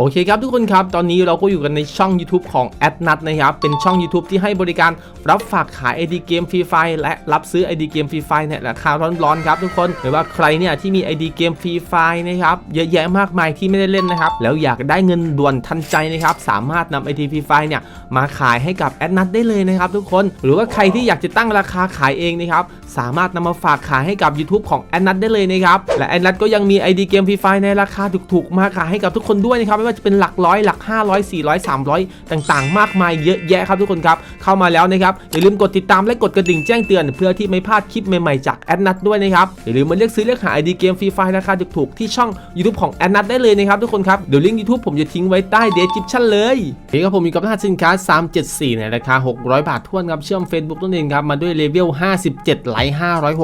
โอเคครับทุกคนครับ ตอนนี้เราก็อยู่กันในช่อง YouTube ของ a d n u t นะครับ เป็นช่อง YouTube ที่ให้บริการรับฝากขาย ID เกมฟรีไฟและรับซื้อ ID เกมฟรีไฟเนี่ยราคาร้อนๆครับทุกคนหรือว่าใครเนี่ยที่มี ID เกมฟรีไฟนะครับเยอะแยะมากมายที่ไม่ได้เล่นนะครับ แล้วอยากได้เงินด่วนทันใจนะครับ สามารถนำ ID ฟรีไฟเนี่ยมาขายให้กับ a d n u t ได้เลยนะครับทุกคน หรือว่าใครที่อยากจะตั้งราคาขายเองนะครับสามารถนำมาฝากขายให้กับ YouTube ของ a d n u t ได้เลยนะครับและ a d n u t ก็ยังมี ID เกมฟรีไฟในราคาถูกๆมาขายให้กับทุกคนด้วยนะครับว่าจะเป็นหลักร้อยหลัก 500 400 300 ต่างๆ มากมายเยอะแยะครับทุกคนครับเข้ามาแล้วนะครับอย่าลืมกดติดตามและกดกระดิ่งแจ้งเตือน เพื่อที่ไม่พลาดคลิปใหม่ๆจาก a d n u t ด้วยนะครับอย่าลืมมาเลือกซื้อเลือกหา ID เกมฟรีไฟราคาถูกๆที่ช่อง YouTube ของ a d n u t ได้เลยนะครับทุกคนครับเดี๋ยวลิงก์ YouTube ผมจะทิ้งไว้ใต้ description เลยโอเคครับผมมีกับรหัสสินค้า 374ในราคา 600 บาททวนครับเชื่อม Facebook ตัวเองครับมาด้วยเลเวล 57ไลค์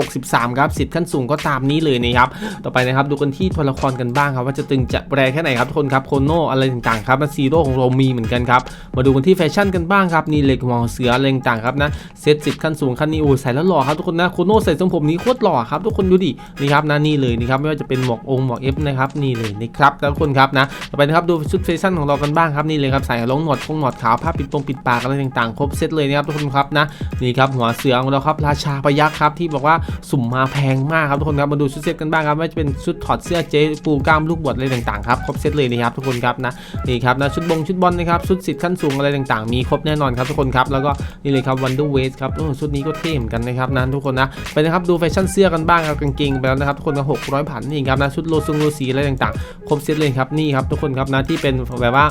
563 ครับสิทธิ์ขั้นสูงก็ตามนี้เลยนะครับต่อไปนะครับดูกันที่ตัวละครกันบ้างครับว่าจะตึงจะแปรแค่ไหนครับทุกคนครับโคโนอะไรต่างๆครับมาซีโร่ของเรามีเหมือนกันครับ มาดูกันที่แฟชั่นกันบ้างครับนี่เหล็กหัวเสืออะไรต่างๆครับนะเซตสิทธิ์ขั้นสูงขั้นนี้โอ้ใส่แล้วหล่อครับทุกคนนะโคโนใส่ทรงผมนี้โคตรหล่อครับทุกคนดูดินี่ครับนะนี่เลยนี่ครับไม่ว่าจะเป็นหมวกองหมวกเอฟนะครับนี่เลยนะครับทุกคนครับนะต่อไปนะครับดูชุดแฟชั่นของเรากันบ้างครับนี่เลยครับใส่ลงหนวดคงหนวดขาวผ้าปิดปงปิดปากอะไรต่างๆ ครบเซตเลยนะครับทุกคนครับนะนี่ครับหัวเสือของเราครับราชาพยัคฆ์ครับที่บอกว่าสุ่มมาแพงมากครับทุกคนครับมาดูชุดเซตกันบ้างครับไม่ว่าจะเป็นชุดถอดเสื้อเจ๊ปูกล้ามลูกบวชอะไรต่างๆครับครบเซตเลยนะครับทุกคนครับนะนี่ครับนะชุดบงชุดบอลนะครับชุดสิทธิ์ขั้นสูงอะไรต่างๆ มีครบแน่นอนครับทุกคนครับแล้วก็นี่เลยครับวันเดอร์เวสครับชุดนี้ก็เท่เหมือนกันนะครับนะทุกคนนะไปนะครับดูแฟชั่นเสื้อกันบ้างครับกางเกงไปแล้วนะครับทุกคนก็หกร้อยผันนี่ครับนะชุดโลซุงโลสีอะไรต่างๆ ครบเซตเลยครับนี่ครับทุกคนครับนะที่เป็นแบบว่า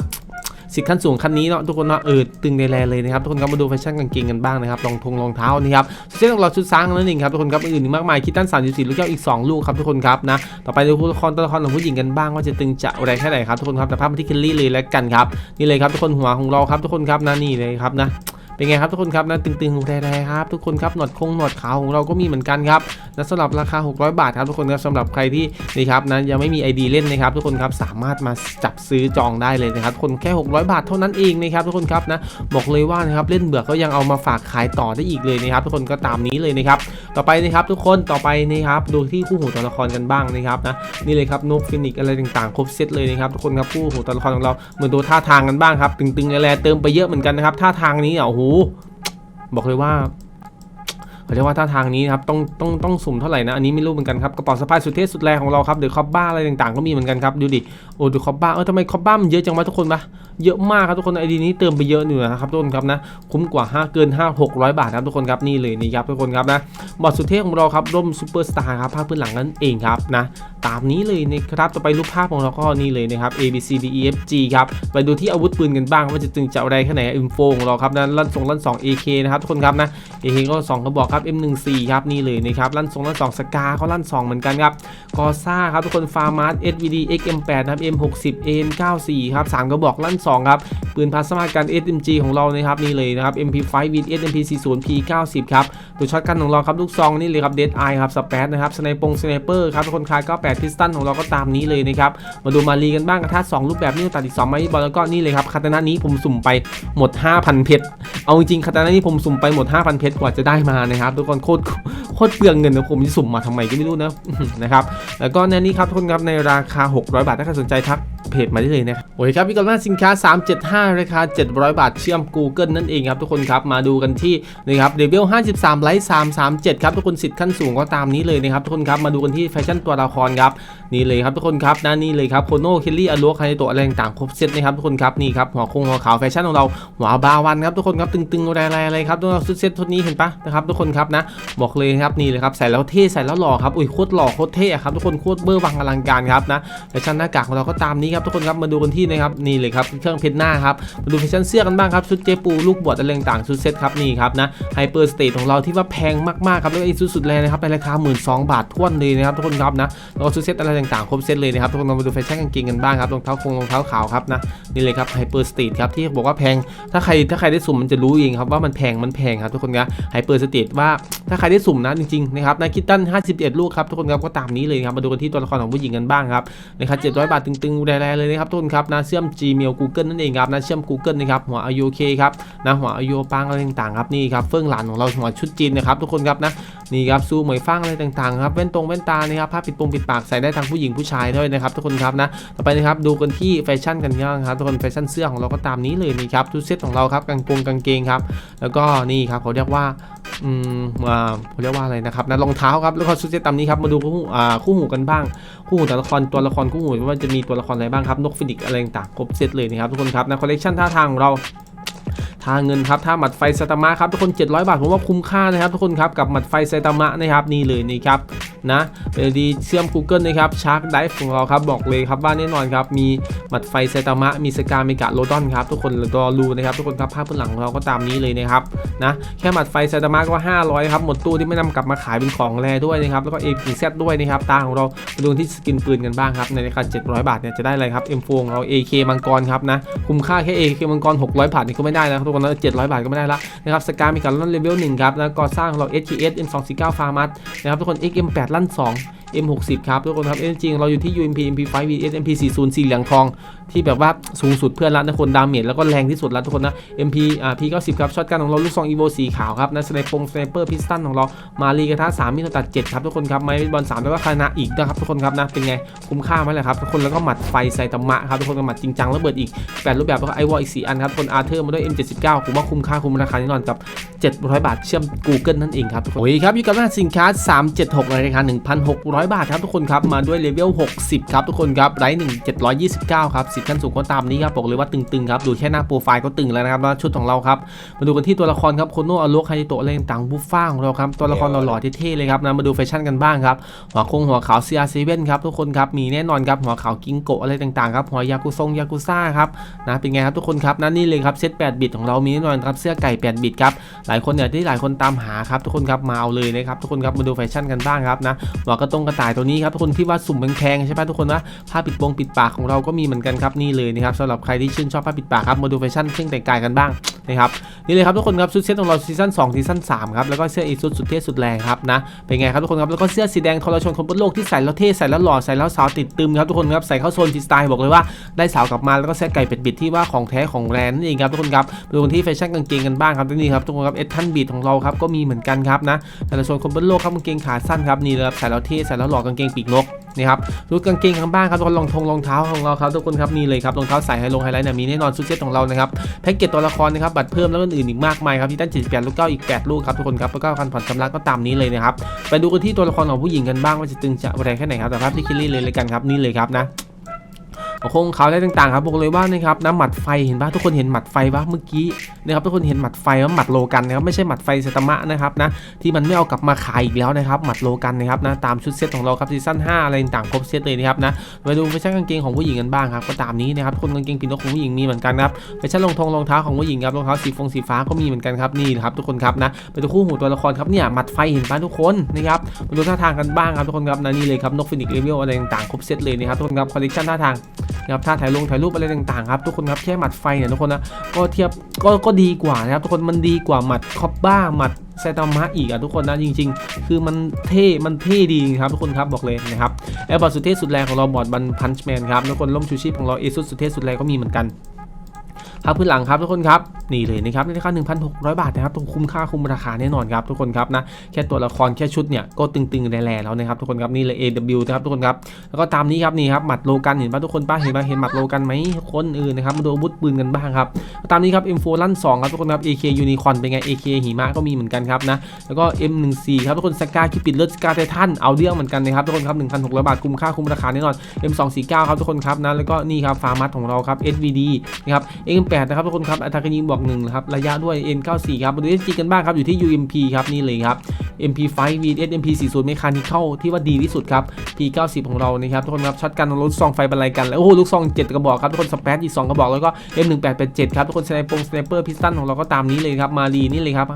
สิทธิ์ขั้นสูงคันนี้เนาะทุกคนเนาะเออตึงในแลเลยนะครับทุกคนครับมาดูแฟชั่นกางเกงกันบ้างนะครับรองทงรองเท้านี่ครับเสื้อของเราชุดซ้างนั่นเองครับทุกคนครับอื่นมากมายคิดตั้น34ลูกแก้วอีก2ลูกครับทุกคนครับนะต่อไปดูตัวละครตัวละครของผู้หญิงกันบ้างว่าจะตึงจะแรงแค่ไหนครับทุกคนครับแต่ภาพมาที่เคลลี่เลยแล้วกันครับนี่เลยครับทุกคนหัวของเราครับทุกคนครับนะนี่เลยครับนะ เป็นไงครับทุกคนครับนะตึงๆแร่ๆครับทุกคนครับหนวดคงหนวดขาวของเราก็มีเหมือนกันครับนะสำหรับราคา 600 บาทครับทุกคนครับสำหรับใครที่นี่ครับนะยังไม่มี ID เล่นนะครับทุกคนครับสามารถมาจับซื้อจองได้เลยนะครับคนแค่ 600 บาทเท่านั้นเองนะครับทุกคนครับนะบอกเลยว่านะครับเล่นเบื่อก็ยังเอามาฝากขายต่อได้อีกเลยนะครับทุกคนก็ตามนี้เลยนะครับต่อไปนะครับทุกคนต่อไปนะครับดูที่คู่หูตัวละครกันบ้างนะครับนะนี่เลยครับนกฟินิกอะไรต่างๆ ครบเซตเลยนะครับทุกคนครับคู่หูตัวละครของเราเหมือนดูท่าทางกันบ้างครับตึงๆแร่ๆเติมไปเยอะเหมือนกันนะครับท่าทางนี้อะโอ้โหบอกเลยว่า เขาเรียกว่าท่าทางนี้นะครับต้องต้องต้องสุ่มเท่าไหร่นะ อันนี้ไม่รู้เหมือนกันครับกระเป๋าสะพายสุดเท่สุดแรงของเราครับเดี๋ยวคอบบ้าอะไรต่างๆก็มีเหมือนกันครับดูดิโอ้ดูคอบบ้าเออทำไมคอบบ้ามันเยอะจังวะทุกคนปะเยอะมากครับทุกคนไอดีนี้เติมไปเยอะอยู่นะครับทุกคนครับนะคุ้มกว่า 5 เกิน 5 600 บาทครับทุกคนครับนี่เลยนี่ครับทุกคนครับนะบอดสุดเท่ของเราครับร่มซูเปอร์สตาร์ครับภาพพื้นหลังนั่นเองครับนะตามนี้เลยนะครับต่อไปรูปภาพของเราก็นี่เลยนะครับ A B C D E F G ครับไปดูที่อาวุธปืนกันบ้างว่าจะตึงจะอะไรแค่ไหนอินโฟของเราครับนะลั่นส่งลั่น2 AK นะครับทุกคนครับนะ AK ก็2กระบอกครับ M14 ครับนี่เลยนะครับลั่น2ลั่น2สกาเขาลั่น2เหมือนกันครับกอซ่าครับทุกคนฟาร์มาร์ SVD XM8 นะครับ M60 AM94 ครับ3กระบอกลั่น2ครับปืนพลาสมากัน SMG ของเรานะครับนี่เลยนะครับ MP5 with SMP40 P90 ครับตัวช็อตกันของเราครับลูกซองนี่เลยครับ Dead Eye ครับสเปซนะครับสไนปงสไนเปอร์ครับทุกคนคลาย98พิสตันของเราก็ตามนี้เลยนะครับมาดูมารีกันบ้างกระทะ2รูปแบบนี่ตัดอีก2ไม้บอลแล้วก็นี่เลยครับคาตานะนี้ผมสุ่มไปหมด 5,000 เพชรเอาจริงคาตานะนี้ผมสุ่มไปหมด 5,000 เพชรกว่าจะได้มานะครับทุกคนโคตรโคตรเปลืองเงินนะผมจะสุ่มมาทำไมก็ไม่รู้นะนะครับแล้วก็ในนี้ครับทุกคนครับในราคา 600 บาทถ้าใครสนใจทัก เพจมาได้เลยนะครับโอเคครับพี่กอลหน้าสินค้า 375 ราคา 700 บาทเชื่อม Google นั่นเองครับทุกคนครับมาดูกันที่นะครับเลเวล53 ไลท์337 ครับทุกคนสิทธิ์ขั้นสูงก็ตามนี้เลยนะครับทุกคนครับมาดูกันที่แฟชั่นตัวละครครับนี่เลยครับทุกคนครับนะนี่เลยครับโคโนเคลลี่อลัวคาเนโตอะไรต่างครบเซตนะครับทุกคนครับนี่ครับหัวคงหัวขาวแฟชั่นของเราหัวบาวันครับทุกคนครับตึงๆแรงๆอะไรครับทุกคนชุดเซตทุกนี้เห็นปะนะครับทุกคนครับนะบอกเลยครับนี่เลยครับใส่แล้วเท่ใส่แล้วหล่อครับอุ้ยโคตรหล่อโคตรเท่ครับทุกคนโคตรเบอร์วังอลังการครับนะแฟชั่นหน้ากากของเราก็ตามนี้ครับทุกคนครับมาดูกันที่นะครับนี่เลยครับเครื่องเพชรหน้าครับมาดูแฟชั่นเสื้อกันบ้างครับชุดเจปูลูกบวชอะไรต่างๆชุดเซ็ตครับนี่ครับนะไฮเปอร์สเตทของเราที่ว่าแพงมากๆครับแล้วก็อีกสุดๆแรงนะครับในราคา 1 2 0 0 0บาทท้วนเลยนะครับทุกคนครับนะแล้วก็ชุดเซ็ตอะไรต่างๆครบเซ็ตเลยนะครับทุกคนมาดูแฟชั่นกางเกงกันบ้างครับรองเท้าคงรองเท้าขาวครับนะนี่เลยครับไฮเปอร์สเตทครับที่บอกว่าแพงถ้าใครถ้าใครได้สุ่มมันจะรู้เองครับว่ามันแพงมันแพงครับทุกคนครับไฮเปอร์สเตทว่าถ้าใครได้สุ่มนะจริงๆนะครับนะคิตตัน51 ลูกครับทุกคนครับก็ตามนี้เลยครับมาดูกันที่ตัวละครของผู้หญิงกันบ้างครับนะครับ700 บาทตึงๆแรร์เลยนะครับทุกคนครับนะเชื่อม Gmail Google นั่นเองครับนะเชื่อม Google นะครับหัว IOK ครับนะหัว IO ปังอะไรต่างๆครับนี่ครับเฟื่องหลานของเราหัวชุดจีนนะครับทุกคนครับนะนี่ครับซูเหมยฟังอะไรต่างๆครับแว่นตรงแว่นตานะครับผ้าปิดปงปิดปากใส่ได้ทั้งผู้หญิงผู้ชายด้วยนะครับทุกคนครับนะต่อไปนะครับดูกันที่แฟชั่นกันบ้างครับทุกคนแฟชั่นเสื้อของเราก็ตามนี้เลยนี่ครับทุกเซตของเราครับกางกงกางเกงครับแล้วก็นี่ครับเขาเรียกว่าอืมอ่าเรียกว่าอะไรนะครับนะรองเท้าครับแล้วก็ชุดเซตตามนี้ครับมาดูคู่หูอ่าคู่หูกันบ้างคู่หูแต่ละครตัวละครคู่หูว่าจะมีตัวละครอะไรบ้างครับนกฟินิกอะไรต่างครบเซตเลยนะครับทุกคนครับนะคอลเลกชันท่าทางของเราท่าเงินครับท่าหมัดไฟไซตามะครับทุกคน 700 บาทผมว่าคุ้มค่านะครับทุกคนครับกับหมัดไฟไซตามะนะครับนี่เลยนี่ครับ นะเป็นดีเชื่อม Google นะครับชาร์กไดฟ์ของเราครับบอกเลยครับว่าแน่นอนครับมีหมัดไฟไซตามะมีสกาเมกะโลดอนครับทุกคนรอรูนะครับทุกคนครับภาพพื้นหลังของเราก็ตามนี้เลยนะครับนะแค่หมัดไฟไซตามะก็ 500ครับหมดตู้ที่ไม่นำกลับมาขายเป็นของแรด้วยนะครับแล้วก็เอพีเซด้วยนะครับตาของเราไปดูที่สกินปืนกันบ้างครับในราคา700 บาทเนี่ยจะได้อะไรครับ M4 ของเรา AK มังกรครับนะคุ้มค่าแค่ AK มังกร600บาทนี่ก็ไม่ได้แล้วครับทุกคนนะ700 บาทก็ไม่ได้ละนะครับสกามีการลั่นเลเวล1ครับแล้วก็สร้างของเรา SGS M249 ฟาร์มัสนะครับทุกคน XM8 ลั่น 2 M60 ครับทุกคนครับจริงๆเราอยู่ที่ UMP MP5 VS MP40 สีเหลืองทอง ที่แบบว่าสูงสุดเพื่อนละนะคนดาเมจแล้วก็แรงที่สุดแล้วทุกคนนะ MP อ่า P90 ครับช็อตกันของเราลูกซอง EVO สีขาวครับนะสไนปงสไนเปอร์พิสตันของเรามารีกระทะ3มิโนตัด7ครับทุกคนครับไม้บอล3แล้วก็คานาอีกนะครับทุกคนครับนะเป็นไงคุ้มค่าไหมล่ะครับทุกคนแล้วก็หมัดไฟใส่ตะมะครับทุกคนหมัดจริงจังแล้วเบิดอีกแปดรูปแบบแล้วก็ไอวอลอีก4อันครับคนอาร์เธอร์มาด้วย M79 ผมว่าคุ้มค่าคุ้มราคาแน่นอนกับ 700 บาทเชื่อม Google นั่นเองครับทุกคนโอ้ยครับอยู่กับหน้าสินค้า 376ในราคา1,600 บาทครับทุกคนครับมาด้วยเลเวล60 ครับทุกคนครับไลท์1 729 ครับสิทธิ์ขั้นสูงก็ตามนี้ครับบอกเลยว่าตึงๆครับดูแค่หน้าโปรไฟล์ก็ตึงแล้วนะครับแล้วชุดของเราครับมาดูกันที่ตัวละครครับโคโนะอโลคาจิโตะอะไรต่างบุฟฟ้าของเราครับตัวละครหล่อๆเท่ๆเลยครับนะมาดูแฟชั่นกันบ้างครับหัวคงหัวขาว CR7 ครับทุกคนครับมีแน่นอนครับหัวขาวกิงโกะอะไรต่างๆครับหัวยากุซงยากุซ่าครับนะเป็นไงครับทุกคนครับนั่นนี่เลยครับเซต8บิตของเรามีแน่นอนครับเสื้อไก่8บิตครับหลายคนเนี่ยที่หลายคนตามหาครับทุกคนครับมาเอาเลยนะครับทุกคนครับมาดูแฟชั่นกันบ้างครับนะหัวกระตรงกระต่ายตัวนี้ครับทุกคนที่ว่าสุ่มแพงๆใช่ไหมทุกคนนะผ้าปิดปงปิดปากของเราก็มีเหมือนกันครับนี่เลยนะครับสำหรับใครที่ชื่นชอบผ้าปิดปากครับมาดูแฟชั่นเครื่องแต่งกายกันบ้างนะครับนี่เลยครับทุกคนครับชุดเซตของเราซีซั่น2ซีซั่น3ครับแล้วก็เสื้ออีซุดสุดเท่สุดแรงครับนะเป็นไงครับทุกคนครับแล้วก็เสื้อสีแดงทรชนคนบนโลกที่ใส่แล้วเท่ใส่แล้วหล่อใส่แล้วสาวติดตึมครับทุกคนครับใส่เข้าโซนทีสไตล์บอกเลยว่าได้สาวกลับมาแล้วก็เสื้อไก่เป็ดบิดที่ว่าของแท้ของแรงนั่นเองครับทุกคนครับดูกันที่แฟชั่นกางเกงกันบ้างครับนี่ครับทุกคนครับเอทันบีดของเราครับก็มีเหมือนกันครับนะแต่ละโซนคนบนโลกครับกางเกงขาสั้นครับนี่เลยครับใส่แล้วเท่ใส่แล้วหล่อกางเกงปีกนกนี่ครับดูกางเกงข้างบ้างครับทุกคนรองทงรองเท้าของเราครับทุกคนครับนี่เลยครับรองเท้าใส่ไฮโลไฮไลท์เนี่ยมีแน่นอนชุดเซ็ตของเรานะครับแพ็กเกจตัวละครนะครับบัตรเพิ่มแล้วก็อื่นๆอีกมากมายครับที่ด้าน78ลูกเก้าอีก 8 ลูกครับทุกคนครับแล้วก็การผ่อนชำระก็ตามนี้เลยนะครับไปดูกันที่ตัวละครของผู้หญิงกันบ้างว่าจะตึงจะแรงแค่ไหนครับแต่ภาพที่คิลลี่เลยเลยกันครับนี่เลยครับนะ ครงเขาอะไรต่างๆครับบอกเลยว่านะครับน้ำหมัดไฟเห็นปะทุกคนเห็นหมัดไฟปะเมื่อกี้นะครับทุกคนเห็นหมัดไฟว่าหมัดโลกันนะครับไม่ใช่หมัดไฟเซตามะนะครับนะที่มันไม่เอากลับมาขายอีกแล้วนะครับหมัดโลกันนะครับนะตามชุดเซตของเราครับซีซั่น5อะไรต่างๆครบเซตเลยนะครับนะไปดูแฟชั่นกางเกงของผู้หญิงกันบ้างครับก็ตามนี้นะครับคนกางเกงปีนกของผู้หญิงมีเหมือนกันครับแฟชั่นรองทองรองเท้าของผู้หญิงครับรองเท้าสีฟงสีฟ้าก็มีเหมือนกันครับนี่ครับทุกคนครับนะไปดูคู่หูตัวละครครับเนี่ยหมัดไฟเห็นปะทุกคนนะครับมาดูท่าทางกันบ้างครับทุกคนครับนะนี่เลยครับนกฟินิกเลเวลอะไรต่างๆครบเซตเลยนะครับทุกคนครับคอลเลคชันท่าทางนะครับท่าถ่ายลงถ่ายรูปอะไรต่างๆครับทุกคนครับแค่หมัดไฟเนี่ยทุกคนนะก็เทียบก็ก็ดีกว่านะครับทุกคนมันดีกว่าหมัดคอปบ้าหมัดไซตามะอีกอะทุกคนนะจริง ๆ คือมันเท่มันเท่ดีครับทุกคนครับบอกเลยนะครับแอร์บอร์ดสุดเท่สุดแรงของเราบอร์ดบันพันช์แมนครับทุกคนล่มชูชีพของเราเอซุสุดเท่สุดแรงก็มีเหมือนกัน ภาพพื้นหลังครับทุกคนครับนี่เลยนะครับในราคา1,600 บาทนะครับตรงคุ้มค่าคุ้มราคาแน่นอนครับทุกคนครับนะแค่ตัวละครแค่ชุดเนี่ยก็ตึงๆแร่ๆแล้วนะครับทุกคนครับนี่เลย AW นะครับทุกคนครับแล้วก็ตามนี้ครับนี่ครับหมัดโลกันเห็นป่ะทุกคนป้าเห็นป่ะเห็นหมัดโลกันไหมคนอื่นนะครับมาดูอาวุธปืนกันบ้างครับตามนี้ครับ M4 ลั่น2ครับทุกคนครับ AK Unicorn เป็นไง AK หิมะก็มีเหมือนกันครับนะแล้วก็ M14 ครับทุกคนสกาคิปิดเลือดสกาไททันเอาเรื่องเหมือนกันนะครับทุกคนครับ1,600 บาทคุ้มค่าคุ้มราคาแน่นอน M249 ครับทุกคนครับนะแล้วก็นี่ครับฟาร์มัสของเราครับ SVD นะครับ M8 8 นะครับทุกคนครับอัตราการยิงบอก1นะครับระยะด้วย N94 ครับมาดู SG กันบ้างครับอยู่ที่ UMP ครับนี่เลยครับ MP5 vs MP40 Mechanical ที่ว่าดีที่สุดครับ P90 ของเรานะครับทุกคนครับช็อตกันรถซองไฟบรรลัยกันแล้วโอ้โหลูกซอง7กระบอกครับทุกคนสเปซอีก2กระบอกแล้วก็ M1887 ครับทุกคนสไนปงสไนเปอร์พิสตันของเราก็ตามนี้เลยครับมารีนี่เลยครับ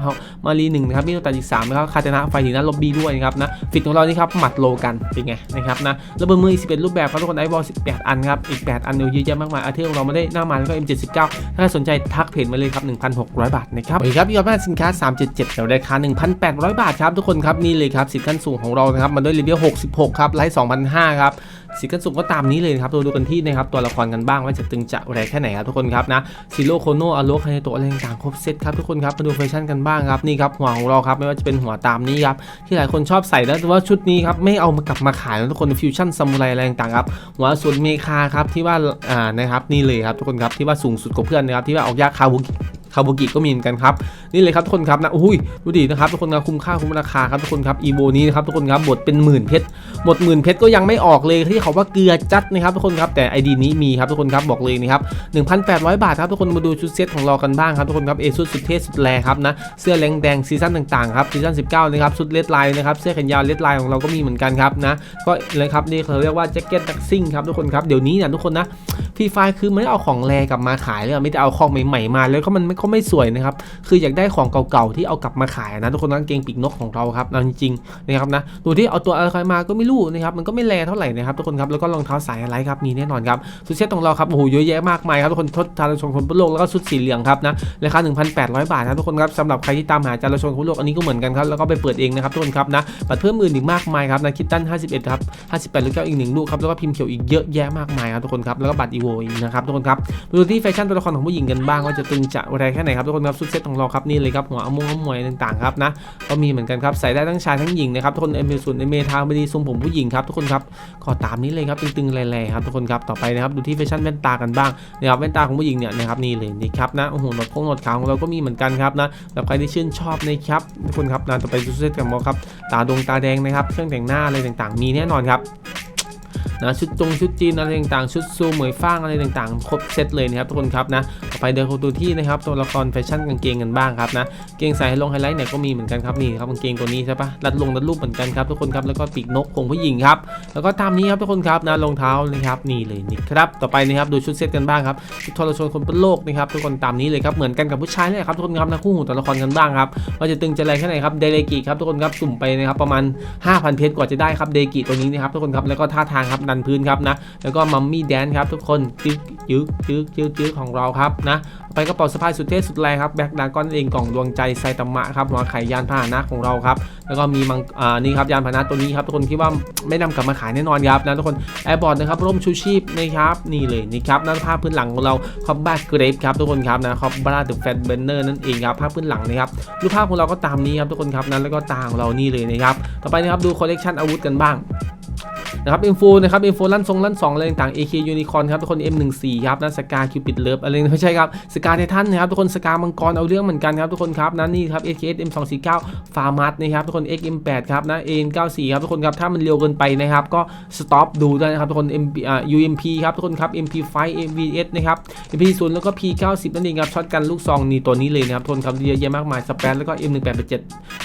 มารีหนึ่งนะครับมีตัวตัดอีก3นะครับคาเตนะไฟถึงนั้นลบบี้ด้วยนะครับนะฟิตของเรานี่ครับหมัดโลกันเป็นไงนะครับนะระเบิดมืออีก11รูปแบบครับทุกคนไอบอล18 อันครับอีก 8 อันเยอะแยะมากมายอาเทอร์ของเราไม่ได้หน้ามันแล้วก็ M79 ถ้าสนใจทักเพจมาเลยครับ 1,600 บาทนะครับโอเคครับยอดแม่สินค้า 377เดี๋ยวราคา 1,800 บาทครับทุกคนครับนี่เลยครับสิทธิ์ขั้นสูงของเรานะครับมันด้วยเลเวล66 ครับไลท์2,500 ครับ สีกันสุกก็ตามนี้เลยนะครับตัวดูกันที่นะครับตัวละครกันบ้างว่าจะตึงจะแรงแค่ไหนครับทุกคนครับนะซิโรโคโนอาโลคาเนโตอะไรต่างๆครบเซตครับทุกคนครับมาดูแฟชั่นกันบ้างครับนี่ครับหัวของเราครับไม่ว่าจะเป็นหัวตามนี้ครับที่หลายคนชอบใส่แล้วแต่ว่าชุดนี้ครับไม่เอามากลับมาขายนะทุกคนฟิวชั่นซามูไรอะไรต่างๆครับหัวส่วนเมคาครับที่ว่าอ่านะครับนี่เลยครับทุกคนครับที่ว่าสูงสุดกว่าเพื่อนนะครับที่ว่าออกยากคาบุกิาบุกิก็มีเหมือนกันครับนี่เลยครับทุกคนครับนะอุ้ยดูดินะครับทุกคนครับคุ้มค่าคุ้มราคาครับทุกคนครับอีโวนี้นะครับทุกคนครับบทเป็นหมื่นเพชรหมดหมื่นเพชรก็ยังไม่ออกเลยที่เขาว่าเกลือจัดนะครับทุกคนครับแต่ไอดีนี้มีครับทุกคนครับบอกเลยนะครับ1,800 บาทครับทุกคนมาดูชุดเซตของเรากันบ้างครับทุกคนครับเอซุสุดเทสสุดแรครับนะเสื้อแรงแดงซีซั่นต่างๆครับซีซั่น19นะครับชุดเลดไลน์นะครับเสื้อแขนยาวเลดไลน์ของเราก็มีเหมือนกันครับนะก็เลยครับนี่เขาเรียกว่าแจ็คเก็ตดักซิ่งครับทุกคนครับเดี๋ยวนี้เนี่ยทุกคนนะฟรีไฟคือไม่ได้เอาของแรกลับมาขายเลยไม่ได้เอาของใหม่ๆมาแล้วก็มันไม่ก็็ไม่สวยนะครับ คืออยากได้ของเก่าๆที่เอากลับมาขายนะทุกคนนะกางเกงปีกนกของเราครับเอาจริงๆนะครับนะดูที่เอาตัวอะไรมาก็ไม่รู้นะครับมันก็ไม่แลเท่าไหร่นะครับทุกคนครับแล้วก็รองเท้าสายอะไรครับมีแน่นอนครับสุดเซตของเราครับโอ้โหเยอะแยะมากมายครับทุกคนทดทานชนคนบนโลกแล้วก็ชุดสีเหลืองครับนะราคา 1,800 บาทนะทุกคนครับสำหรับใครที่ตามหาจารชนคนโลกอันนี้ก็เหมือนกันครับแล้วก็ไปเปิดเองนะครับทุกคนครับนะบัตรเพิ่มอื่นอีกมากมายครับนะคิดตัน51ครับ58ลูกแก้วอีกหนึ่งลูกครับแล้วก็พิมพ์เขียวอีกเยอะแยะมากมายครับทุกคนครับแล้วก็บัตรอีโวอีกนะครับทุกคนครับดูที่แฟชั่นตัวละครของผู้หญิงกันบ้างว่าจะตึงจะแรงแค่ไหนครับทุกคนครับชุดเซตของเราครับนี่เลยครับหัวอมงอมวยต่างๆครับนะก็มีเหมือนกันครับใส่ได้ทั้งชายทั้งหญิงนะครับทุกคนเอเมส่วนเอเมทางไปดีทรงผมผู้หญิงครับทุกคนครับก็ตามนี้เลยครับตึงๆแรงๆครับทุกคนครับต่อไปนะครับดูที่แฟชั่นแว่นตากันบ้างนะครับแว่นตาของผู้หญิงเนี่ยนะครับนี่เลยนี่ครับนะโอ้โหหนวดโค้งหนวดขาวของเราก็มีเหมือนกันครับนะแบบใครที่ชื่นชอบนะครับทุกคนครับนะต่อไปชุดเซตกันมอครับตาดวงตาแดงนะครับเครื่องแต่งหน้าอะไรต่างๆ มีแน่นอนครับ นะชุดจงชุดจีนอะไรต่างๆ ชุดซูเหมยฟ้างอะไรต่างๆ ครบเซตเลยนะครับทุกคนครับนะต่อไปเดินดูที่นะครับตัวละครแฟชั่นกางเกงกันบ้างครับนะเกงใส่ลงไฮไลท์เนี่ยก็มีเหมือนกันครับนี่ครับกางเกงตัวนี้ใช่ปะรัดลงรัดรูปเหมือนกันครับทุกคนครับแล้วก็ปีกนกของผู้หญิงครับแล้วก็ตามนี้ครับทุกคนครับนะรองเท้านะครับนี่เลยนี่ครับต่อไปนะครับดูชุดเซตกันบ้างครับชุดทรชนคนบนโลกนะครับทุกคนตามนี้เลยครับเหมือนกันกับผู้ชายเลยครับทุกคนครับนะคู่หูตัวละครกันบ้างครับว่าจะตึงจะแรงแค่ไหนครับเดเลกิครับทุกคนครับสุ่มไปนะครับประมาณ 5,000 เพชรกว่าจะได้ครับเดกิตัวนี้นะครับทุกคนครับแล้วก็ท่าทางครับดันพื้นครับนะแล้วก็มัมมี่แดนครับทุกคนจึ๊กจึ๊กจึ๊กจึ๊กจึ๊กของเราครับนะไปกระเป๋าสะพายสุดเท่สุดแรงครับแบ็คดากอนเองกล่องดวงใจไซตามะครับหัวไข่ยานพาหนะของเราครับแล้วก็มีมังอ่านี่ครับยานพาหนะตัวนี้ครับทุกคนคิดว่าไม่นำกลับมาขายแน่นอนครับนะทุกคนแอร์บอร์ดนะครับร่มชูชีพนะครับนี่เลยนี่ครับนั่นภาพพื้นหลังของเราคอบบ้าเกรฟครับทุกคนครับนะคอบบ้าเดอะแฟตเบนเนอร์นั่นเองครับภาพพื้นหลังนะครับรูปภาพของเราก็ตามนี้ครับทุกคนครับนั้นแล้วก็ตาของเรานี่เลยนะครับต่อไปนะครับดูคอลเลกชันอาวุธกันบ้าง นะครับอินฟูนะครับอินฟูลั่นทรงลั่นสองอะไรต่างๆ AK Unicorn ครับทุกคน M14 ครับนะสกาคิวปิดเลิฟอะไรไม่ใช่ครับสกาไททันนะครับทุกคนสกามังกรเอาเรื่องเหมือนกันครับทุกคนครับนะนี่ครับ AKS M249 ฟาร์มัสนะครับทุกคน XM8 ครับนะ AN94 ครับทุกคนครับถ้ามันเร็วเกินไปนะครับก็สต็อปดูด้วยนะครับทุกคน MP อ่า UMP ครับทุกคนครับ MP5 MVS นะครับ MP0 แล้วก็ P90 นั่นเองครับช็อตกันลูกซองนี่ตัวนี้เลยนะครับทุกคนครับเยอะแยะมากมายสเปนแล้วก็ M1887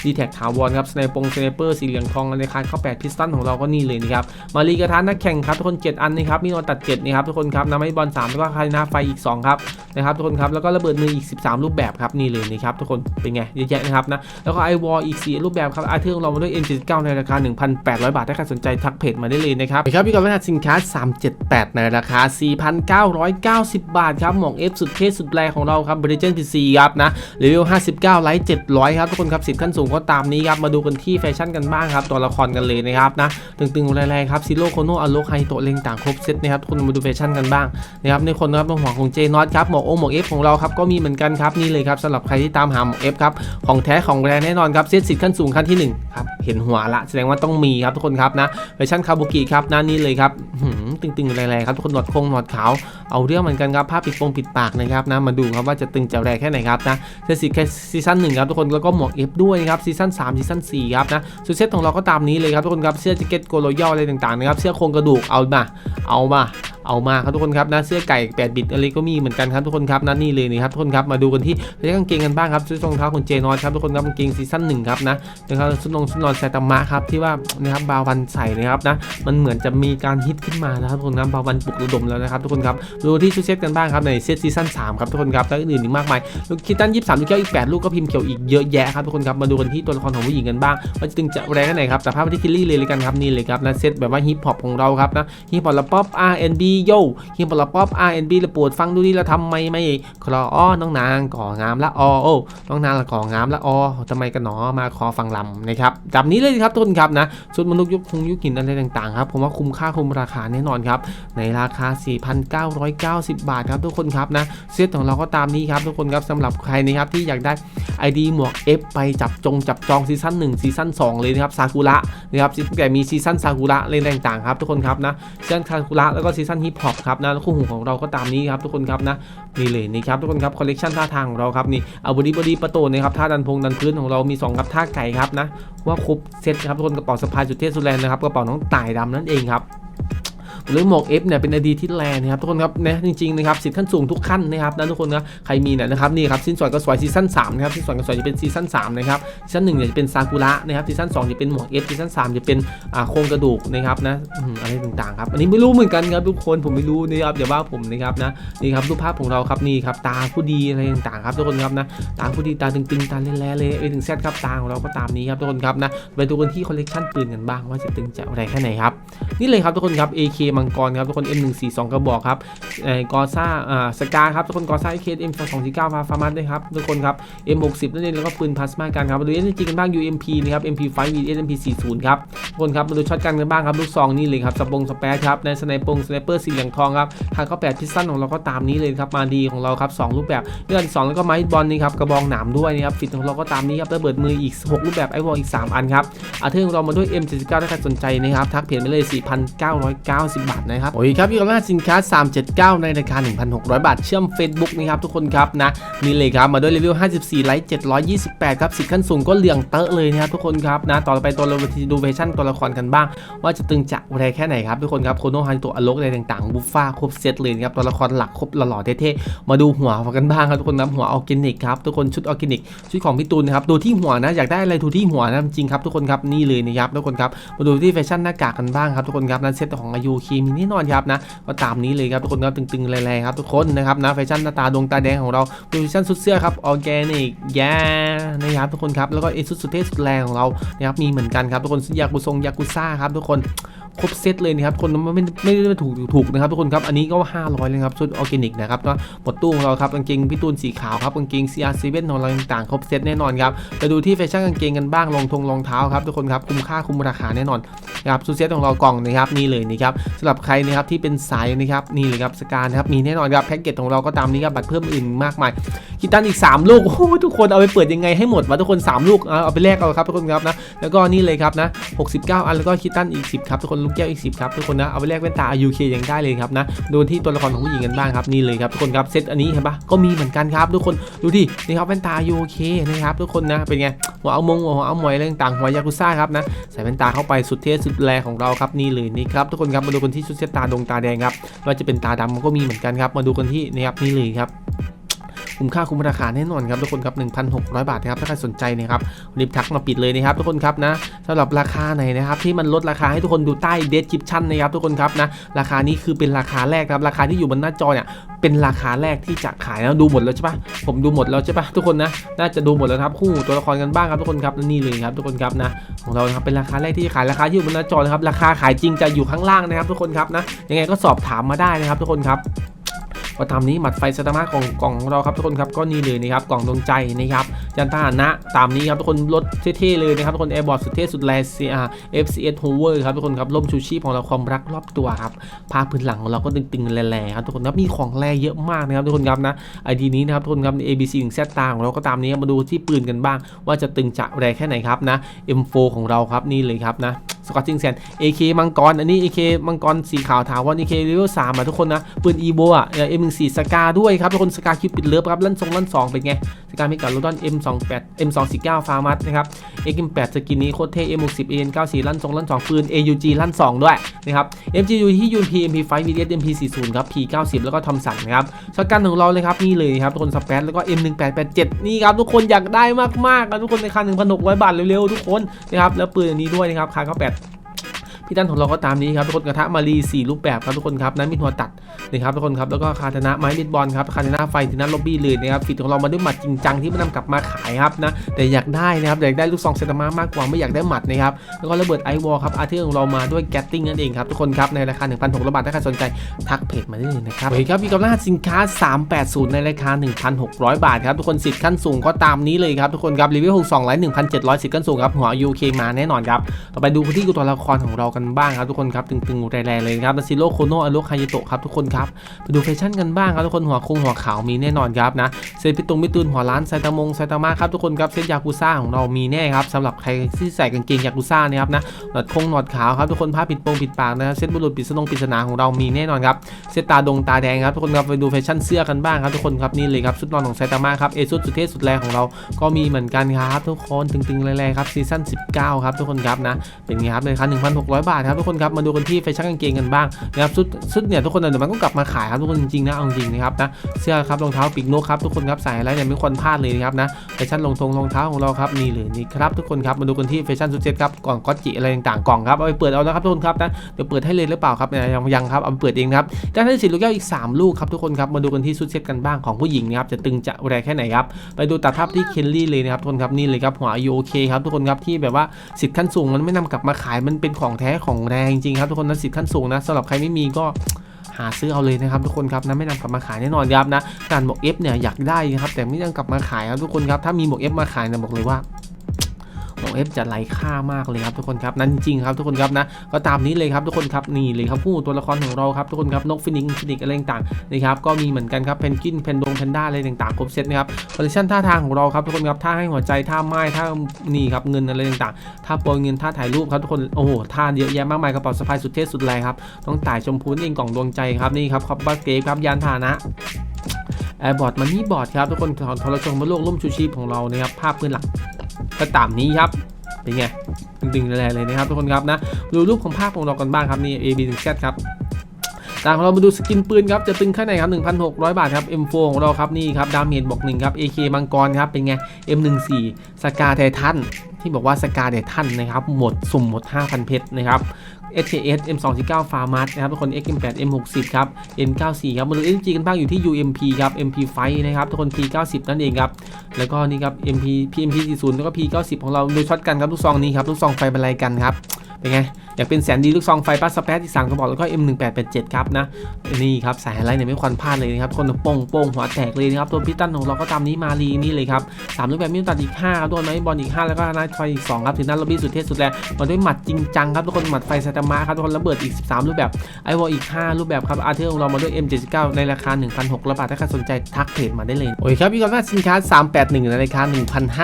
ดีแท็กถาวรครับสไนปงสไนเปอร์สีเหลืองทองอะไรคานเข้า8พิสตันของเราก็นี่เลยนะครับมารีกระทานนักแข่งครับทุกคน 7 อันนะครับมีนอนตัด7นะครับทุกคนครับน้ำไม้บอล3แล้วก็คารินาไฟอีก2ครับนะครับทุกคนครับแล้วก็ระเบิดมืออีก 13 รูปแบบครับนี่เลยนะครับทุกคนเป็นไงเยอะแยะนะครับนะแล้วก็ไอวอลอีก 4 รูปแบบครับอาเทอร์ของเรามาด้วย M79 ในราคา 1,800 บาทถ้าใครสนใจทักเพจมาได้เลยนะครับครับพี่กอล์ฟรหัสสินค้า 378 ในราคา 4,990 บาทครับหมวก F สุดเท่สุดแรงของเราครับบริเจนพีซีครับนะเลเวล59ไลท์700ครับทุกคนครับสิทธิ์ขั้นสูงก็ตามนี้ครับมาดูกันที่แฟชั่นกันบ้างครับตัวละครกันเลยนะครับนะตึงๆแรงๆครับซิโร่โคโนอโลไฮโตเลงต่างครบเซตนะครับทุกคนมาดูแฟชั่นกันบ้างนะครับในคนนะครับตรงหัวของเจนอตครับหมวกโอหมวกเอฟของเราครับก็มีเหมือนกันครับนี่เลยครับสำหรับใครที่ตามหาหมวกเอฟครับของแท้ของแรงแน่นอนครับเซตสิทธิ์ขั้นสูงขั้นที่หนึ่งครับเห็นหัวละแสดงว่าต้องมีครับทุกคนครับนะแฟชั่นคาบุกิครับน้านี้เลยครับหืมตึงๆแรงๆครับทุกคนหนวดโคงหนวดขาวเอาเรื่องเหมือนกันครับภาพปิดโปงปิดปากนะครับนะมาดูครับว่าจะตึงจะแรงแค่ไหนครับนะเซตสิทธิ์แค่ซีซั่นหนึ่งครับทุกคนแล้วก็หมวกเอฟด้วยครับซีซั่นสามซีซั่นสี่ครับนะสุดเซตของเราก็ตามนี้เลยครับทุกคนครับเสื้อแจ็คเก็ตโกโลย่ออะไรต่างนะครับเสื้อโครงกระดูกเอามาเอามาเอามาครับทุกคนครับนะเสื้อไก่8บิตอะไรก็มีเหมือนกันครับทุกคนครับนะนี่เลยนี่ครับทุกคนครับมาดูกันที่เรื่องกางเกงกันบ้างครับชุดรองเท้าของเจนอนครับทุกคนครับกางเกงซีซั่นหนึ่งครับนะนะครับชุดนงชุดนอนไซตามะครับที่ว่านะครับบาวันใส่นะครับนะมันเหมือนจะมีการฮิตขึ้นมานะครับทุกคนครับบาวันปลุกระดมแล้วนะครับทุกคนครับดูที่ชุดเซตกันบ้างครับในเซตซีซั่น3ครับทุกคนครับแล้วอื่นอีกมากมายลูกคิตตัน23ลูกแก้วอีก8ลูกก็พิมพ์เขียวอีกเยอะแยะครับทุกคนครับมาดูกันที่ตัวละครของผู้หญิงกันบ้างว่าจะตึงจะแรงแค่ไหนครับแต่ภาพที่คิลลี่เลยเลยกันครับนี่เลยครับนะเซตแบบว่าฮิปฮอปของเราครับนะฮิปฮอปแล้วป๊อป R&B โยฮิปปอป๊อป R&B และปวดฟังดูดีแล้วทำไมไม่คลออ้อน้องนางก่องามละอโอ้น้องนางละก่องามละอทำไมกันหนอมาขอฟังลำนะครับแบบนี้เลยครับทุกคนครับนะชุดมนุษย์ยุคคงยุคหินอะไรต่างๆครับผมว่าคุ้มค่าคุ้มราคาแน่นอนครับในราคา 4,990 บาทครับทุกคนครับนะเซตของเราก็ตามนี้ครับทุกคนครับสำหรับใครนะครับที่อยากได้ ID หมวก F ไปจับจงจับจองซีซั่น1ซีซั่น2 เลยนะครับซากุระนะครับแต่มีซีซั่นซากุระอะไรต่างๆครับทุกคนครับนะซีซั่นซากุระแล้วก็ซีซั่นฮิปฮอปครับนะคู่หูของเราก็ตามนี้ครับทุกคนครับนะนี่เลยนี่ครับทุกคนครับคอลเลกชันท่าทางของเราครับนี่เอาบอดี้บอดี้ประตูนะครับท่าดันพงดันพื้นของเรามี2ครับท่าไก่ครับนะว่าครบเซตครับทุกคนกระเป๋าสะพายสุดเท่สุดแรงนะครับกระเป๋าน้องต่ายดำนั่นเองครับ หรือหมวก F เนี่ยเป็นไอดีที่แรงนะครับทุกคนครับนะจริงๆนะครับสิทธิ์ขั้นสูงทุกขั้นนะครับนะทุกคนนะใครมีเนี่ยนะครับนี่ครับสิ้นส่วนกระสวยซีซั่น3นะครับสิ้นส่วนกระสวยจะเป็นซีซั่น3นะครับซีซั่น1เนี่ยจะเป็นซากุระนะครับซีซั่น2จะเป็นหมวก F ซีซั่น3จะเป็นอ่าโครงกระดูกนะครับนะอะไรต่างๆครับอันนี้ไม่รู้เหมือนกันครับทุกคนผมไม่รู้นะครับอย่าว่าผมนะครับนะนี่ครับรูปภาพของเราครับนี่ครับตาผู้ดีอะไรต่างๆครับทุกคนครับนะตาผู้ดีตาตึงๆตาแล่ๆเลยเอถึงแซดครับตาของเราก็ตามนี้ครับทุกคนครับนะไปดูกันที่คอลเลกชันปืนกันบ้างว่าจะตึงจะอะไรแค่ไหนครับนี่เลยครับทุกคนครับ AK มังกรครับทุกคน M142 กระบอกครับเอ่อกอซ่าอ่าสกาครับทุกคนกอซ่า AK M249 ฟาฟามัสด้วยครับทุกคนครับ M60 นั่นเองแล้วก็ปืนพลาสมากันครับมาดูเอสจกันบ้าง UMP นะครับ MP5 vs MP40 ครับทุกคนครับมาดูช็อตกันกันบ้างครับลูกซองนี่เลยครับสปงสเปรครับในสไนปงสไนเปอร์สีเหลืองทองครับทางเข้าแปดพิซซันของเราก็ตามนี้เลยครับมาดีของเราครับสองรูปแบบเลื่อนสองแล้วก็ไม้บอลนี่ครับกระบองหนามด้วยนะครับฟิตของเราก็ตามนี้ครับระเบิดมืออีกหกรูปแบบไอวอลอีกสามอันครับอาเทอร์ของเรามาด้วย M79 ถ้าใครสนใจนะครับทักเพจไปเลย 4,990บาทนะครับโอ้ยครับอยู่กับรหัสสินค้า 379 ในราคา 1,600 บาท เชื่อม Facebook นะครับทุกคนครับนะนี่เลยครับมาด้วยเลเว54 ไลท์ 728 ครับสิทธิ์ขั้นสูงก็เหลืองเตอะเลยนะครับทุกคนครับนะต่อไปตัวเราดูเวอร์ชันตัวละครกันบ้าง ว่าจะตึงจะแรงแค่ไหนครับทุกคนครับโคโนฮันตัวอโลกอะไรต่างๆบุฟฟ้าครบเซตเลยนะครับตัวละครหลักครบหล่อๆเท่ๆมาดูหัวกันบ้างครับทุกคนครับหัวออร์แกนิกครับทุกคนชุดออร์แกนิกชุดของพี่ตูนนะครับดูที่หัวนะอยากได้อะไรดูที่หัวนะจริงครับทุกคนครับนี่เลยนะครับทุกคนครับมาดูที่แฟชั่นหน้ากากกันบ้างครับทุกคนครับนั้นเซตของอายุคมีแน่นอนครับนะก็ตามนี้เลยครับทุกคนครับตึงๆแรงๆครับทุกคนนะครับนะแฟชั่นหน้าตาดวงตาแดงของเราแฟชั่นสุดเสื้อครับออร์แกนิกแย่นะครับทุกคนครับแล้วก็เอสุดสุดเท่สุดแรงของเรานะครับมีเหมือนกันครับทุกคนยากุซงยากุซ่าครับทุกคน ครบเซตเลยนะครับคนไม่ไม่ไม่ได้ถูกถูกนะครับทุกคนครับอันนี้ก็ 500เลยครับชุดออร์แกนิกนะครับก็หมดตู้ของเราครับกางเกงพี่ตูนสีขาวครับกางเกง CR7 ของเราต่างๆครบเซตแน่นอนครับไปดูที่แฟชั่นกางเกงกันบ้างรองทงรองเท้าครับทุกคนครับคุ้มค่าคุ้มราคาแน่นอนนะครับชุดเซตของเรากล่องนะครับนี่เลยนะครับสำหรับใครนะครับที่เป็นสายนะครับนี่เลยครับสการนะครับมีแน่นอนครับแพ็กเกจของเราก็ตามนี้ครับบัตรเพิ่มอื่นมากมายคิดตันอีก 3 ลูกโอ้ทุกคนเอาไปเปิดยังไงให้หมดวะทุกคน 3 ลูกเอาไปแลกเอาครับทุกคนครับนะแล้วก็นี่เลยครับนะ69 อันแล้วก็คิดตันอีก 10ครับทุกคนลูกแก้วอีก 10 ครับทุกคนนะ เอาไปแลกแว่นตา UK ยังได้เลยครับนะ ดูที่ตัวละครของผู้หญิงกันบ้างครับนี่เลยครับทุกคนครับเซตอันนี้เห็นปะก็มีเหมือนกันครับทุกคนดูดินี่ครับแว่นตา UK นะครับทุกคนนะเป็นไงหัวเอามงหัวเอาหมวยอะไรต่างหัวยากุซ่าครับนะใส่แว่นตาเข้าไปสุดเท่สุดแรงของเราครับนี่เลยนี่ครับทุกคนครับมาดูกันที่ชุดเซตตาดวงตาแดงครับว่าจะเป็นตาดำก็มีเหมือนกันครับมาดูกันที่นะครับนี่เลยครับ คุ้มค่าคุ้มราคาแน่นอนครับทุกคนครับ1,600 บาทนะครับถ้าใครสนใจนะครับรีบทักมาปิดเลยนะครับทุกคนครับนะสำหรับราคาไหนนะครับที่มันลดราคาให้ทุกคนดูใต้เดสคริปชั่นนะครับทุกคนครับนะราคานี้คือเป็นราคาแรกครับราคาที่อยู่บนหน้าจอเนี่ยเป็นราคาแรกที่จะขายแล้วดูหมดแล้วใช่ปะผมดูหมดแล้วใช่ปะทุกคนนะน่าจะดูหมดแล้วครับคู่ตัวละครกันบ้างครับทุกคนครับนี่เลยครับทุกคนครับนะของเราครับเป็นราคาแรกที่ขายราคาที่อยู่บนหน้าจอนะครับราคาขายจริงจะอยู่ข้างล่างนะครับทุกคนครับนะยังไงก็สอบถามมาได้นะครับทุกคนครับ ก็ตามนี้หมัดไฟสตาร์มาของกล่องของเราครับทุกคนครับก็นี่เลยนะครับกล่องดวงใจนะครับยันตานะตามนี้ครับทุกคนรถเท่ๆเลยนะครับทุกคนแอร์บอร์ดสุดเท่สุดแรง CR FCS Hover ครับทุกคนครับร่มชูชีพของเราความรักรอบตัวครับผ้าพื้นหลังของเราก็ตึงๆแรงๆครับทุกคนครับมีของแรงเยอะมากนะครับทุกคนครับนะไอดีนี้นะครับทุกคนครับ ABC ถึง Z ตาของเราก็ตามนี้ครับมาดูที่ปืนกันบ้าง ว่าจะตึงจะแรงแค่ไหนครับนะ M4 ของเราครับนี่เลยครับนะ สกอตจิงแซน AK มังกร อันนี้ AK มังกรสีขาวถาวร AK เลเวล3อะทุกคนนะ ปืน EVO อะเอ็มสี่สกาด้วยครับ ทุกคนสกาคิวปิดเลิฟครับ ลั่นทรงลั่น2เป็นไง สกาเมกาโลดอน M28 M249 ฟาร์มัสนะครับ XM8 สกินนี้โคตรเท่ M60 AN94 ลั่นทรงลั่น2ปืน AUG ลั่น2ด้วยนะครับ MGU ที่ UMP MP5 VDS MP40 ครับ P90 แล้วก็ทอมสันนะครับช็อตกันของเราเลยครับนี่เลยครับทุกคนสเปซแล้วก็ M1887 นี่ครับทุกคนอยากได้มากๆนะทุกคนในราคา1,600บาทเร็วๆทุกคนนะครับแล้วปืนอันนี้ด้วยนะครับคาร์ก็8 พี่ตั้นของเราก็ตามนี้ครับทุกคนกระทะมารีสี่รูปแบบครับทุกคนครับนั้นมีหัวตัดนะครับทุกคนครับแล้วก็คาตนะไม้เบสบอลครับคาตนะไฟทีนั้นล็อบบี้เลยนะครับฟิตของเรามาด้วยหมัดจริงจังที่ไม่นำกลับมาขายครับนะแต่อยากได้นะครับอยากได้ลูกซองเซตามามากกว่าไม่อยากได้หมัดนะครับแล้วก็ระเบิดไอวอลครับอาเทอร์ของเรามาด้วยแกตติ้งนั่นเองครับทุกคนครับในราคา 1,600บาทถ้าใครสนใจทักเพจมาได้เลยนะครับโอเคครับมีกำลังสินค้า 380 ในราคา 1,600 บาทครับทุกคนสิทธิ์ขั้นสูงก็ตามนี้เลยครับทุกคนครับรีวิว62ไลท์1,700สิทธิ์ขั้นสูงครับหัว UK มาแน่นอนครับต่อไปดูที่ตัวละครของเรากันบ้างครับทุกคนครับตึงๆแรงๆเลยครับซิโร่โคโนอารุคายโตะครับทุกคนครับไปดูแฟชั่นกันบ้างครับทุกคนหัวคงหัวขาวมีแน่นอนครับนะเซตพิตุงพิตูนหัวล้านไซตามงไซตามะครับทุกคนครับเซตยากุซ่าของเรามีแน่ครับสำหรับใครที่ใส่กางเกงยากุซ่านะครับนะหนวดคงหนวดขาวครับทุกคนผ้าปิดโปงปิดปากนะครับเซตบุรุษปริศนงปริศนาของเรามีแน่นอนครับเซตตาดงตาแดงครับทุกคนครับไปดูแฟชั่นเสื้อกันบ้างครับทุกคนครับนี่เลยครับชุดนอนของไซตามะครับเอซุดสุดเทพสุดแรงของเราก็มีเหมือนกันครับทุกคนตึงๆแรงๆครับซีซั่น19 ครับทุกคนครับนะเป็นไงครับในราคา1,600 บาทครับทุกคนครับมาดูกันที่แฟชั่นกางเกงกันบ้างนะครับชุดชุดเนี่ยทุกคนเดี๋ยวมันก็กลับมาขายครับทุกคนจริงๆนะเอาจริงนะครับนะเสื้อครับรองเท้าปีกนกครับทุกคนครับใส่อะไรเนี่ยไม่ควรพลาดเลยนะครับนะแฟชั่นรองทงรองเท้าของเราครับนี่เลยนี่ครับทุกคนครับมาดูกันที่แฟชั่นชุดเซ็ตครับกล่องก๊อตจิอะไรต่างๆกล่องครับเอาไปเปิดเอานะครับทุกคนครับนะเดี๋ยวเปิดให้เลยหรือเปล่าครับเนี่ยยังยังครับเอาเปิดเองครับด้านที่สิลูกแก้วอีก 3 ลูกครับทุกคนครับมาดูกันที่ชุดเซ็ตกันบ้างของผู้หญิงนะครับจะตึงจะแรงแค่ไหนครับไปดูตัดภาพที่เคนลี่เลยนะครับทุกคนครับนี่เลยครับหัวยูโอเคครับทุกคนครับที่แบบว่าสิทธิ์ขั้นสูงมันไม่นำกลับมาขายมันเป็นของแท้ของแรงจริงครับทุกคนนะสิทธิ์ขั้นสูงนะสำหรับใครไม่มีก็หาซื้อเอาเลยนะครับทุกคนครับนะไม่นำกลับมาขายแน่นอนครับนะการหมวก F เนี่ยอยากได้นะครับแต่ไม่นำกลับมาขายครับทุกคนครับถ้ามีหมวก F มาขายเนี่ยบอกเลยว่า หมวก F จะไร้ค่ามากเลยครับทุกคนครับนั่นจริงครับทุกคนครับนะก็ตามนี้เลยครับทุกคนครับนี่เลยครับผู้ตัวละครของเราครับทุกคนครับนกฟินิกฟินิกอะไรต่างๆนะครับก็มีเหมือนกันครับเพนกินเพนดงเพนด้าอะไรต่างๆครบเซตนะครับคอลเลคชันท่าทางของเราครับทุกคนครับท่าให้หัวใจท่าไม้ท่านี่ครับเงินอะไรต่างๆท่าโปรยเงินท่าถ่ายรูปครับทุกคนโอ้โหท่าเยอะแยะมากมายกระเป๋าสะพายสุดเท่สุดแรงครับต้องต่ายชมพูนี่งกล่องดวงใจครับนี่ครับคอปบัสเกฟครับยานพาหนะแอร์บอร์ดมันนี่บอร์ดครับทุกคนขอทรชงบนโลกล่มชูชีพของเรานะครับภาพพื้นหลัง ก็ตามนี้ครับเป็นไงดึงๆแรงเลยนะครับทุกคนครับนะดูรูปของภาพของเรากันบ้างครับนี่ A B ถึง Z ครับตามเรามาดูสกินปืนครับ จะตึงแค่ไหนครับ 1,600 บาทครับ M4 ของเราครับนี่ครับ ดาเมจบอกหนึ่งครับ AK มังกรครับ เป็นไง M14 สกาไททันที่บอกว่าสกาไททันนะครับ หมดสุ่มหมด 5,000 เพชรนะครับ SKS M249 f a r m a s นะครับทุกคน XM8 M60 ครับ N94 ครับมาดู SG กันบ้างอยู่ที่ UMP ครับ MP5 นะครับทุกคน P90 นั่นเองครับ แล้วก็นี่ครับ MP PMP40 แล้วก็ P90 ของเราดูช็อตกันครับลูกซองนี้ครับลูกซองไฟบรรลัยกันครับเป็นไง อยากเป็นแสนดีลูกซองไฟปัสสเปซที่สั่งกระบอกแล้วก็ M1887 ครับนะนี่ครับสายอะไรเนี่ยไม่ควรพลาดเลยนะครับคนโป่งโป่งหัวแตกเลยนะครับตัวพิตันของเราก็ตามนี้มารีนี่เลยครับสามรูปแบบมิวตัดอีก5ครับโดนไม้บอลอีก 5 แล้วก็นาไฟอีก2ครับถึงนั้นล็อบบี้สุดเทพสุดแรงมาด้วยหมัดจริงจังครับทุกคนหมัดไฟไซตามะครับทุกคนระเบิดอีก 13 รูปแบบไอวอลอีก 5 รูปแบบครับอาร์เทอร์ของเรามาด้วย M79 ในราคา 1,600บาทถ้าใครสนใจทักเพจมาได้เลยโอเคครับพี่กอล์ฟสินค้า 381ในราคา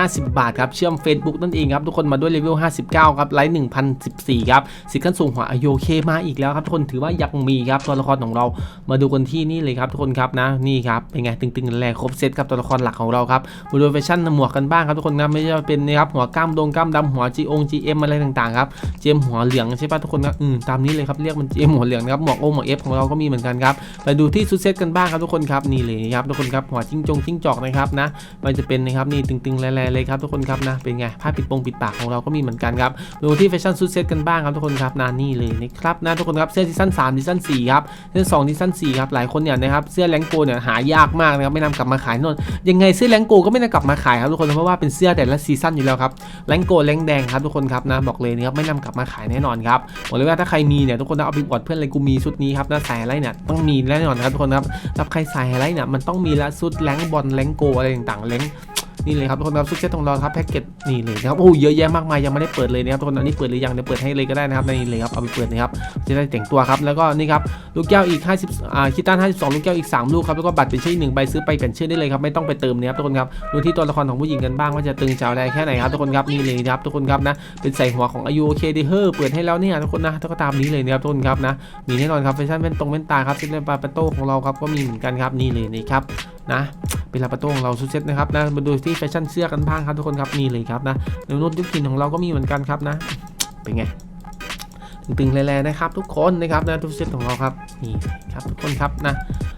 1,050 บาทครับเชื่อม Facebook นั่นเองครับทุกคนมาด้วยเลเวล59ครับไลท์1,014ครับสิขั้นสูงหัวอโยเคมาอีกแล้วครับทุกคนถือว่ายังมีครับตัวละครของเรามาดูกันที่นี่เลยครับทุกคนครับนะนี่ครับเป็นไงตึงๆแรงครบเซตครับตัวละครหลักของเราครับมาดูแฟชั่นหมวกกันบ้างครับทุกคนนะไม่ใช่เป็นนะครับหัวกล้ามดงกล้ามดำหัวจีองจีเอ็มอะไรต่างๆครับเจมหัวเหลืองใช่ปะทุกคนครับอืมตามนี้เลยครับเรียกมันเจมหัวเหลืองนะครับหมวกโอหมวกเอฟของเราก็มีเหมือนกันครับไปดูที่ชุดเซตกันบ้างครับทุกคนครับนี่เลยครับทุกคนครับหัวจิ้งจงจิ้งจอกนะครับนะมันจะเป็นนะครับนี่ตึงๆแรงๆเลยครับทุกคนครับนะเป็นไงผ้าปิดปงปิดปากของเราก็มีเหมือนกันครับดูที่แฟชั่นชุดเซตกันบ้างครับทุกคนครับนะนี่เลยนะครับนะทุกคนครับเสื้อซีซั่น3ซีซั่น4ครับซีซั่น2ซีซั่น4ครับหลายคนเนี่ยนะครับเสื้อแรงโกเนี่ยหายากมากนะครับไม่นำกลับมาขายนนยังไงเสื้อแรงโกก็ไม่นำกลับมาขายครับทุกคนเพราะว่าเป็นเสื้อแต่ละซีซั่นอยู่แล้วครับแรงโกแรงแดงครับทุกคนครับนะบอกเลยนะครับไม่นำกลับมาขายแน่นอนครับบอกเลยว่าถ้าใครมีเนี่ยทุกคนต้เอาไปอวดเพื่อนเลยกูมีชุดนี้ครับนะใส่อะไรเนี่ยต้องมีแน่นอนครับทุกคนครับถ้าใครใส่อะไรเนี่ยมันต้องมีละชุดแรงบอลแรงโกอะไรต่างๆแรง นี่เลยครับทุกคนครับซุปเซตของเราครับแพ็กเกจนี่เลยนะครับโอ้เยอะแยะมากมายยังไม่ได้เปิดเลยนะครับทุกคนอันนี้เปิดหรือยังเดี๋ยวเปิดให้เลยก็ได้นะครับนี่เลยครับเอาไปเปิดนะครับจะได้แต่งตัวครับแล้วก็นี่ครับลูกแก้วอีก 50อ่าคิตัน52 ลูกแก้วอีก 3 ลูกครับแล้วก็บัตรเป็นชื่อหนึ่งใบซื้อไปเปลี่ยนชื่อได้เลยครับไม่ต้องไปเติมนะครับทุกคนครับดูที่ตัวละครของผู้หญิงกันบ้างว่าจะตึงจะอะไรแค่ไหนครับทุกคนครับนี่เลยครับทุกคนครับนะเป็นใส่หัวของอายุโอเคดีเฮอร์เปิดให้แล้วเนี่ยทุกคนนะก็ตามนี้เลยนะครับทุกคนครับนะมีแน่นอนครับแฟชั่นแว่นตรงแว่นตาครับซิลเลนปาเปโต้ของเราครับก็มีเหมือนกันครับนี่เลยนี่ครับ นะเป็นลาปาโต้ของเราชุดเซ็ตนะครับนะมาดูที่แฟชั่นเสื้อกันบ้างครับทุกคนครับนี่เลยครับนะในรุ่นยุคถิ่นของเราก็มีเหมือนกันครับนะ เป็นไงตึงๆแรงๆนะครับทุกคนนะครับนะทุกเซ็ตของเราครับนี่ครับทุกคนครับนะ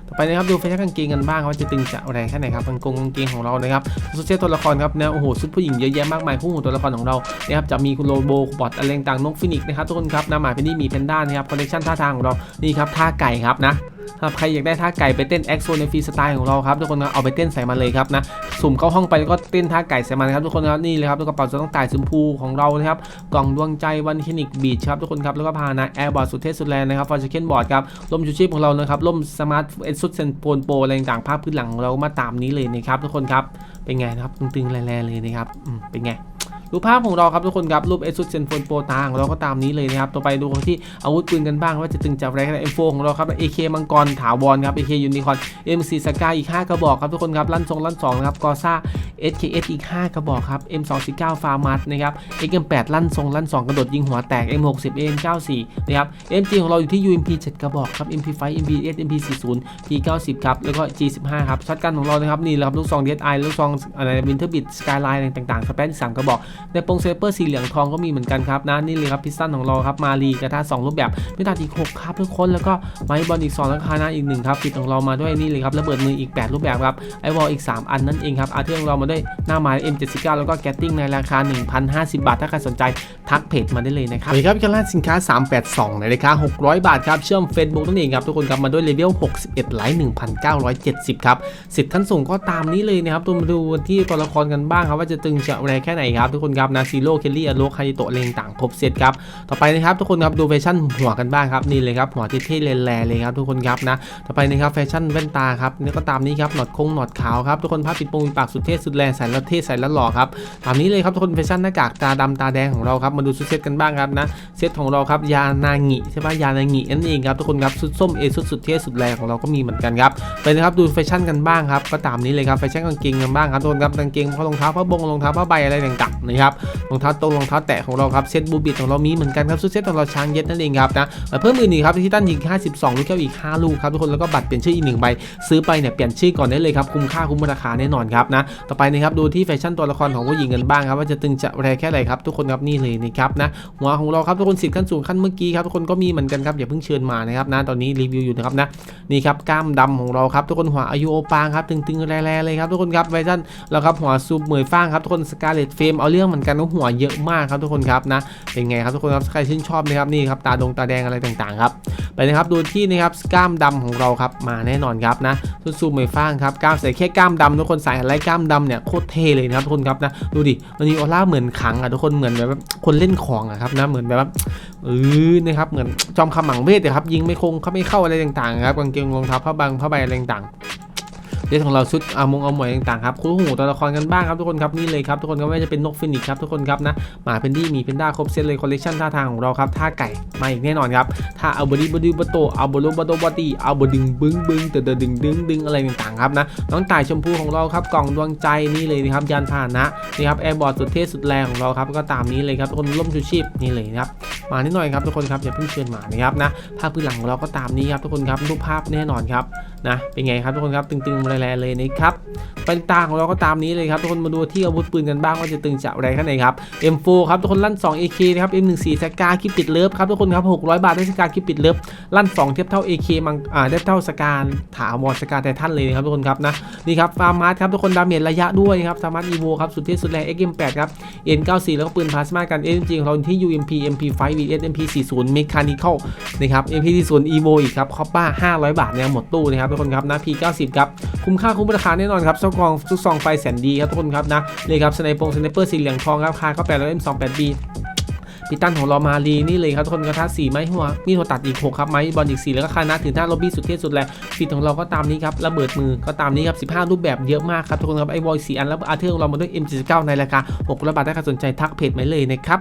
ต่อไปนะครับดูแฟชั่นกางเกงกันบ้างว่าจะตึงจะแรงแค่ไหนครับกางกงกางเกงของเรานะครับสุดเซตตัวละครครับนะโอ้โหชุดผู้หญิงเยอะแยะมากมายคู่หูตัวละครของเรานะครับจะมีคุณโลโบบอทอะไรต่างนกฟินิกส์นะครับทุกคนครับนะหมายเป็นนี่มีแพนด้านะครับคอลเลคชันท่าทางของเรานี่ครับท่าไก่ครับนะ ถ้าใครอยากได้ท่าไก่ไปเต้นแอคโซในฟรีสไตล์ของเราครับทุกคนนะเอาไปเต้นใส่มาเลยครับนะสุ่มเข้าห้องไปแล้วก็เต้นท่าไก่ใส่มานครับทุกคนครับนี่เลยครับกระเป๋าจะต้องต่ายชมพูของเรานะครับกล่องดวงใจวันคลินิกบีชครับทุกคนครับแล้วก็พานะแอร์บอร์ดสุดเทพสุดแรงนะครับฟอร์ชเคนบอร์ดครับล่มชูชีพของเรานะครับล่มสมาร์ทเอสุดเซนโปนโปรอะไรต่างๆภาพพื้นหลังของเรามาตามนี้เลยนะครับทุกคนครับเป็นไงนะครับตึงๆแรงๆเลยนะครับเป็นไง รูปภาพของเราครับทุกคนครับรูปเอสุดเซนโฟนโปตาของเราก็ตามนี้เลยนะครับต่อไปดูกันที่อาวุธปืนกันบ้างว่าจะตึงจับแรงเอ็มโฟของเราครับเอเคมังกรถาวรครับเอเคยูนิคอนเอ็มซีสกายอีก 5 กระบอกครับทุกคนครับลั่นทรงลั่นสองนะครับกอซ่า SKS อีก 5 กระบอกครับ M249 ฟาร์มัสนะครับ XM8 ลั่นทรงลั่น 2 กระโดดยิงหัวแตก M60 AM94 นะครับ MG ของเราอยู่ที่ UMP 7 กระบอกครับ MP5 MP8 MP40 P90 ครับแล้วก็ G15 ครับช็อตกันของเรานะครับนี่แหละครับลูกซอง DSI ลูกซองอะไรวินเทอร์บิดสกายไลน์ต่างๆสเปนสามกระบอกในโปรงเซเปอร์สีเหลืองทองก็มีเหมือนกันครับนะนี่เลยครับพิสตันของเราครับมารีกระทะ2รูปแบบพิตัดอีก6ครับทุกคนแล้วก็ไม้บอลอีก2แล้วก็คานาอีก1ครับปิดของเรามาด้วยนี่เลยครับระเบิดมืออีก 8 รูปแบบครับไอวอลอีก 3 อันนั่นเองครับอาเทอร์ของเรามาด้วยหน้าไม้ M79 แล้วก็แกตติ้งในราคา 1,050 บาท ถ้าใครสนใจทักเพจมาได้เลยนะครับสวัสดีครับกันล่าสินค้า 382ในราคา600 บาทครับเชื่อม Facebook นั่นเองครับทุกคนครับมาด้วยเลเวล61ไลท์1,970ครับสิทธิ์ขั้นสูงก็ตามนี้เลยนะครับตัวมาดูที่ตัวละครกันบ้างครับว่าจะตึงจะแรงแค่ไหนครับทุกคนครับนาซีโร่เคลลี่อโลคาริโตะเลงต่างครบเซตครับต่อไปนะครับทุกคนครับดูแฟชั่นหัวกันบ้างครับนี่เลยครับหัวเท่ๆแลๆเลยครับทุกคนครับนะต่อไปนะครับแฟชั่นแว่นตาครับนี่ก็ตามนี้ครับหนวดคงหนวดขาวครับทุกคนภาพปิดโปงปากสุดเท่สุดแรงใส่ล้วเท่ใส่ล้วหล่อครับตามนี้เลยครับทุกคนแฟชั่นหน้ากากตาดำตาแดงของเราครับมาดูชุดเซตกันบ้างครับนะเซตของเราครับยานางิใช่ปะยานางินั่นเองครับทุกคนครับชุดส้มเอชุดสุดเท่สุดแรงของเราก็มีเหมือนกันครับไปนะครับดูแฟชั่นกันบ้างครับก็ตามนี้เลยครับแฟชั่นกางเกงกันบ้างครับทุกคนครับกางเกงผ้ารองเท้าผ้าบงรองเท้าผ้าใบอะไรต่างๆนะครับรองเท้าตรงรองเท้าแตะของเราครับเซตบูบิดของเรามีเหมือนกันครับชุดเซตของเราช้างเย็ดนั่นเองครับนะเพิ่มอื่นอีกครับที่ตั้นยิง52ลูกแก้วอีก 5 ลูกครับทุกคนแล้วก็บัตรเปลี่ยนชื่ออีกหนึ่งใบซื้อไปเนี่ยเปลี่ยนชื่อก่อนได้เลยครับคุ้มค่าคุ้มราคาแน่นอนครับนะต่อไปนะครับดูที่แฟชั่นตัวละครของผู้หญิงกันบ้างครับว่าจะตึงจะแรงแค่ไหนครับทุกคนครับนี่เลยนะครับนะหัวของเราครับทุกคนสิทธิ์ขั้นสูงขั้นเมื่อกี้ครับทุกคนก็มีเหมือนกันครับอย่าเพิ่งเชิญมานะครับนะตอนนี้รีวิวอยู่นะครับนะนี่ครับกล้ามดำของเราครับทุกคนหัวอายุโอปางครับตึงๆแรงๆเลยครับทุกคนครับแฟชั่นแล้วครับหัวซูปเหมยฟ้างครับทุกคนสกาเลตเฟมเอาเรื่องเหมือนกันว่าหัวเยอะมากครับทุกคนครับนะเป็นไงครับทุกคนครับใครชื่นชอบนะครับนี่ครับตาดงตาแดงอะไรต่างๆครับไปนะครับดูที่นะครับกล้ามดำของเราครับมาแน่นอนครับนะซูซูเหมยฟ้างครับกล้ามใส่แค่กล้ามดำทุกคนใส่อะไรกล้ามดำเนี่ยโคตรเท่เลยนะครับทุกคนครับนะดูดิมันมีออร่าเหมือนขังอะทุกคนเหมือนแบบคนเล่นของอะครับนะเหมือนแบบเออนะครับเหมือนจอมขมังเวทอะครับยิงไม่คงเขาไม่เข้าอะไรต่างๆครับกางเกงรองเท้าผ้าบางผ้าใบอะไรต่างๆ เรื่องของเราชุดอามงเอาหมวยต่างๆครับคู่หูตัวละครกันบ้างครับทุกคนครับนี่เลยครับทุกคนก็ไม่ว่าจะเป็นนกฟินิกส์ครับทุกคนครับนะหมาเพนดี้หมีเพนด้าครบเซตเลยคอลเลคชันท่าทางของเราครับท่าไก่มาอีกแน่นอนครับท่าเอาบอดี้บอดี้บโตเอาบอลบโตบอตี้เอาบดึงบึ้งบึ้งเตอดึงดึงดึงอะไรต่างๆครับนะน้องต่ายชมพูของเราครับกล่องดวงใจนี่เลยนะครับยานพาหนะนี่ครับแอร์บอร์ดสุดเท่สุดแรงของเราครับก็ตามนี้เลยครับทุกคนร่มชูชีพนี่เลยนะครับมานิดหน่อยครับทุกคนครับอย่าเพิ่งเชิญมานะครับนะภาพพื้นหลังของเราก็ตามนี้ครับทุกคนครับรูปภาพแน่นอนครับ นะเป็นไงครับทุกคนครับตึงๆแรงๆเลยนะครับเป็นตาของเราก็ตามนี้เลยครับทุกคนมาดูที่อาวุธปืนกันบ้างว่าจะตึงจะอะไรข้างในครับ M4 ครับทุกคนลั่น 2 AK นะครับ M14 สกาคิปปิดเลิฟครับทุกคนครับ600 บาทได้สกาคิปปิดเลิฟลั่น 2 เทียบเท่า AK มังอ่าได้เท่าสกาถาวรสกาไททันเลยนะครับทุกคนครับนะนี่ครับฟาร์มาร์ครับทุกคนดาเมจระยะด้วยครับฟาร์มาร์อีโวครับสุดเท่สุดแรง XM8 ครับ N94 แล้วก็ปืนพลาสมากัน SMG ของเราที่ UMP MP5 VS MP40 Mechanical นะครับ MP40 Evo อีกครับคอปป้า500 บาทเนี่ยหมดตู้นะครับทุกคนครับนะ P90 ครับคุ้มค่าคุ้มราคาแน่นอนครับเจ้ากองทุกซองไฟแสนดีครับทุกคนครับนะเลยครับสไนปงสไนเปอร์สีเหลืองทองครับคาเข้าไปแล้ว M28B พิตันของเรามาลีนี่เลยครับทุกคนกระทะสี่ไม้หัวมีหัวตัดอีก 6 ครับไม้บอลอีก 4 แล้วก็คานาถึงหน้าล็อบบี้สุดเท่สุดแรงฟิตของเราก็ตามนี้ครับระเบิดมือก็ตามนี้ครับ 15 รูปแบบเยอะมากครับทุกคนครับไอ้บอยสีอันแล้วอาร์เธอร์ของเรามาด้วย M79 ในราคา600บาทถ้าใครสนใจทักเพจมเลยนะครับ